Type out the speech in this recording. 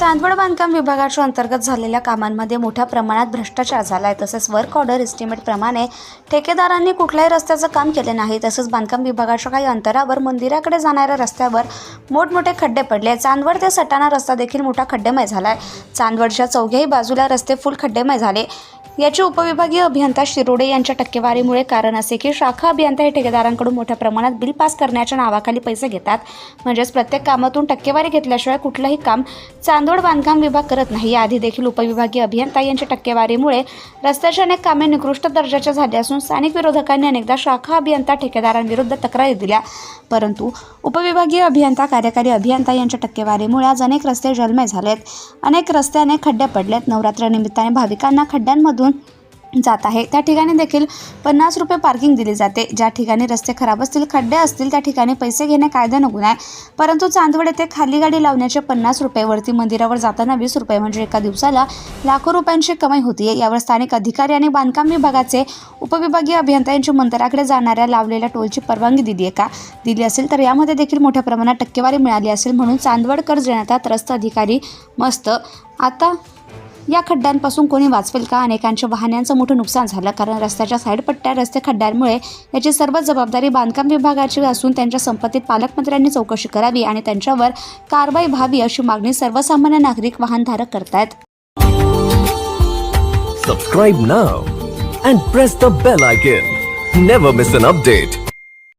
चांदवड बांधकाम विभागाच्या अंतर्गत झालेल्या कामांमध्ये मोठ्या प्रमाणात भ्रष्टाचार झाला आहे तसेच वर्क ऑर्डर इस्टिमेटप्रमाणे ठेकेदारांनी कुठल्याही रस्त्याचं काम केले नाही. तसेच बांधकाम विभागाच्या काही अंतरावर मंदिराकडे जाणाऱ्या रस्त्यावर मोठमोठे खड्डे पडले. चांदवड ते सटाणा रस्ता देखील मोठा खड्डेमय झाला आहे चांदवडच्या चौघ्याही बाजूला रस्ते फुल खड्डेमय झाले. याची उपविभागीय अभियंता शिरोडे यांच्या टक्केवारीमुळे कारण असे की शाखा अभियंता हे ठेकेदारांकडून मोठ्या प्रमाणात बिल पास करण्याच्या नावाखाली पैसे घेतात. म्हणजेच प्रत्येक कामातून टक्केवारी घेतल्याशिवाय कुठलंही काम चांदोड बांधकाम विभाग करत नाही. याआधी देखील उपविभागीय अभियंता यांच्या टक्केवारीमुळे रस्त्याची अनेक कामे निकृष्ट दर्जाच्या झाली असून स्थानिक विरोधकांनी अनेकदा शाखा अभियंता ठेकेदारांविरुद्ध तक्रारी दिल्या. परंतु उपविभागीय अभियंता कार्यकारी अभियंता यांच्या टक्केवारीमुळे आज अनेक रस्ते जलमय झालेत. अनेक रस्त्याने खड्डे पडलेत. नवरात्र निमित्ताने भाविकांना खड्ड्यांमधून जात आहे. त्या ठिकाणी देखील पन्नास रुपये पार्किंग दिली जाते. ज्या ठिकाणी रस्ते खराब असतील खड्डे असतील त्या ठिकाणी पैसे घेणे कायद्यानं गुन्हा आहे. परंतु चांदवड येथे खाली गाडी लावण्याचे पन्नास रुपये वरती मंदिरावर जाताना वीस रुपये म्हणजे एका दिवसाला लाखो रुपयांची कमाई होतीये. यावर स्थानिक अधिकारी आणि बांधकाम विभागाचे उपविभागीय अभियंता यांच्या मंदिराकडे जाणाऱ्या लावलेल्या टोलची परवानगी दिली आहे का? दिली असेल तर यामध्ये देखील मोठ्या प्रमाणात टक्केवारी मिळाली असेल म्हणून चांदवडकर जणतात रस्ता अधिकारी मस्त. आता या खड्ड्यांपासून कोणी वाचवेल का? अनेकांच्या वाहनांचं मोठं नुकसान झालं कारण रस्त्याच्या साईडपट्ट्या रस्ते खड्ड्यांमुळे याची सर्व जबाबदारी बांधकाम विभागाची असून त्यांच्या संपत्तीत पालकमंत्र्यांनी चौकशी करावी आणि त्यांच्यावर कारवाई व्हावी अशी मागणी सर्वसामान्य नागरिक वाहनधारक करतायत. Subscribe now and press the bell icon never miss an update